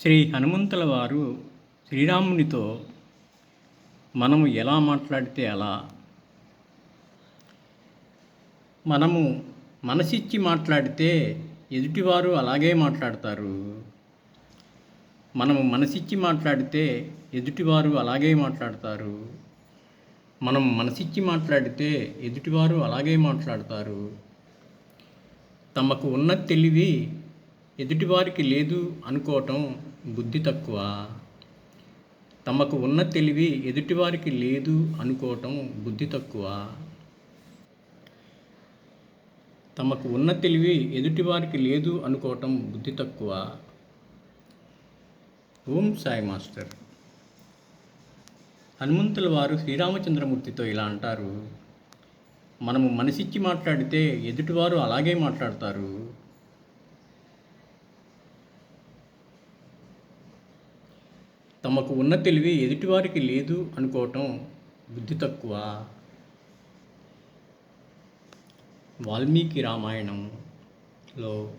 శ్రీ హనుమంతుల వారు శ్రీరామునితో మనము ఎలా మాట్లాడితే అలా? మనము మనసిచ్చి మాట్లాడితే ఎదుటివారు అలాగే మాట్లాడతారు. మనము మనసిచ్చి మాట్లాడితే ఎదుటివారు అలాగే మాట్లాడతారు. మనం మనసిచ్చి మాట్లాడితే ఎదుటివారు అలాగే మాట్లాడతారు. తమకు ఉన్న తెలివి ఎదుటివారికి లేదు అనుకోవటం బుద్ధి తక్కువ. తమకు ఉన్న తెలివి ఎదుటివారికి లేదు అనుకోవటం బుద్ధి తక్కువ. తమకు ఉన్న తెలివి ఎదుటివారికి లేదు అనుకోవటం బుద్ధి తక్కువ. ఓం సాయి మాస్టర్. హనుమంతుల వారు శ్రీరామచంద్రమూర్తితో ఇలా అంటారు. మనము మనసిచ్చి మాట్లాడితే ఎదుటివారు అలాగే మాట్లాడతారు. తమకు ఉన్న తెలివి ఎదుటివారికి లేదు అనుకోవటం బుద్ధి తక్కువ. వాల్మీకి రామాయణంలో